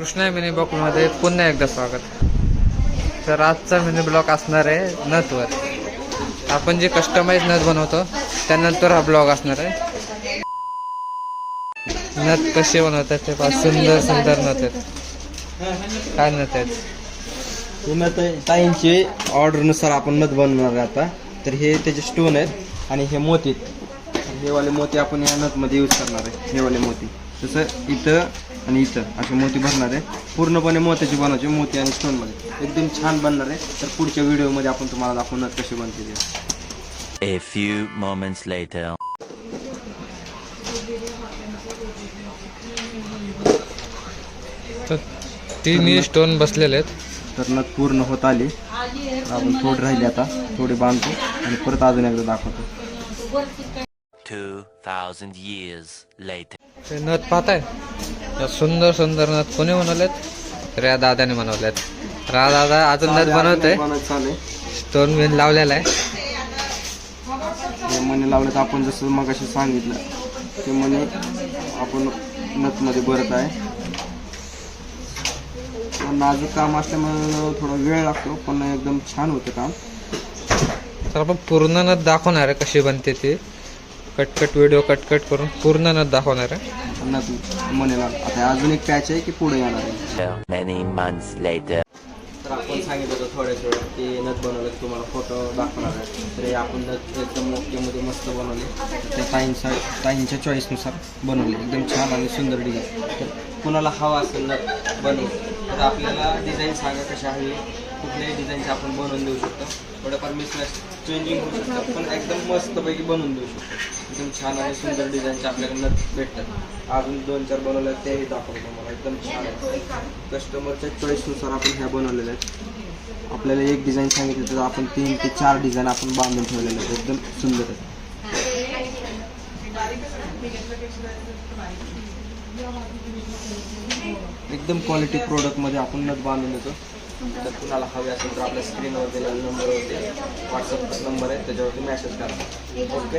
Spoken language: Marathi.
कृष्णा मिनी ब्लॉकमध्ये पुन्हा एकदा स्वागत. तर आजचा मिनी ब्लॉक असणार आहे नथवर. आपण जे कस्टमाइज नथ बनवतो त्यानंतर हा ब्लॉग असणार आहे. नथ कसे बनवतात ते पाच सुंदर सुंदर नथ आहेत. काय नथ आहेत? पुन्हा ताईंचे ऑर्डरनुसार आपण नथ बनवणार आहे आता. तर हे त्याचे स्टोन आहेत आणि हे मोती आहेत. हे वाले मोती आपण या नथमध्ये यूज करणार आहे. हे वाले मोती. तसं इथं आणि इथं असे मोती भरणार आहे. पूर्णपणे मोत्याचे बनवायचे मोती आणि स्टोनमध्ये एकदम छान बनणार आहे. तर पुढच्या व्हिडिओमध्ये आपण तुम्हाला दाखवू नथ कशी बनते ते. A few moments later. तर तिन्ही स्टोन बसलेले आहेत. तर नथ पूर्ण होत आली. आपण थोडी राहिली आता. थोडी बांधतो आणि परत अजून एकदा दाखवतो. 2,000 years later. ते नथ पाहताय? सुंदर सुंदर नथ. कोणी बनवलेत? तर या दादाने बनवलेत. रा दादा अजून नथ चालू आहे स्टोन बिन लावलेला आहे. हे मणी लावलं तर आपण जसं मगाशी सांगितलं ते मणी आपण नथमध्ये भरत आहे. नाजूक काम असल्यामुळे थोडा वेळ लागतो पण एकदम छान होतं काम. तर आपण पूर्ण नथ दाखवणार आहे कशी बनते ती. कटकट व्हिडिओ कटकट करून पूर्ण नथ दाखवणार आहे. नथ मणीला आता अजून एक पॅच आहे की पुढे येणार आहे? Many months later. तर आपण सांगितलं होतं थोड्याच वेळात की नथ बनवलं तुम्हाला फोटो दाखवणार आहे. तर हे आपण नथ एकदम ओकेमध्ये मस्त बनवले. त्या ताईंच्या ताईंच्या चॉईसनुसार बनवले. एकदम छान आणि सुंदर डिझाईन तर कुणाला हवा असेल नथ बनवू तर आपल्याला डिझाईन सांगा कशा हवी. कुठल्याही डिझाईनचे आपण बनवून देऊ शकतो. थोडंफार मिसमॅच चेंजिंग होऊ शकतं. पण एकदम मस्तपैकी बनवून देऊ शकतो. एकदम छान आणि सुंदर डिझाईनचे आपल्याकडनं नथ भेटतात. अजून दोन चार बनवल्या तेही दाखवतो मला एकदम छान आहे. कस्टमरच्या चॉईसनुसार आपण ह्या बनवलेल्या आहेत. आपल्याला एक डिझाईन सांगितलं तर आपण तीन ते चार डिझाईन आपण बांधून ठेवलेले आहेत. एकदम सुंदर आहे एकदम क्वालिटी प्रोडक्टमध्ये आपण नथ बांधून देतो. तर कुणाला हवे असेल तर आपल्या स्क्रीनवर दिलेला नंबर होते व्हॉट्सअप नंबर आहे त्याच्यावरती मेसेज करा. ओके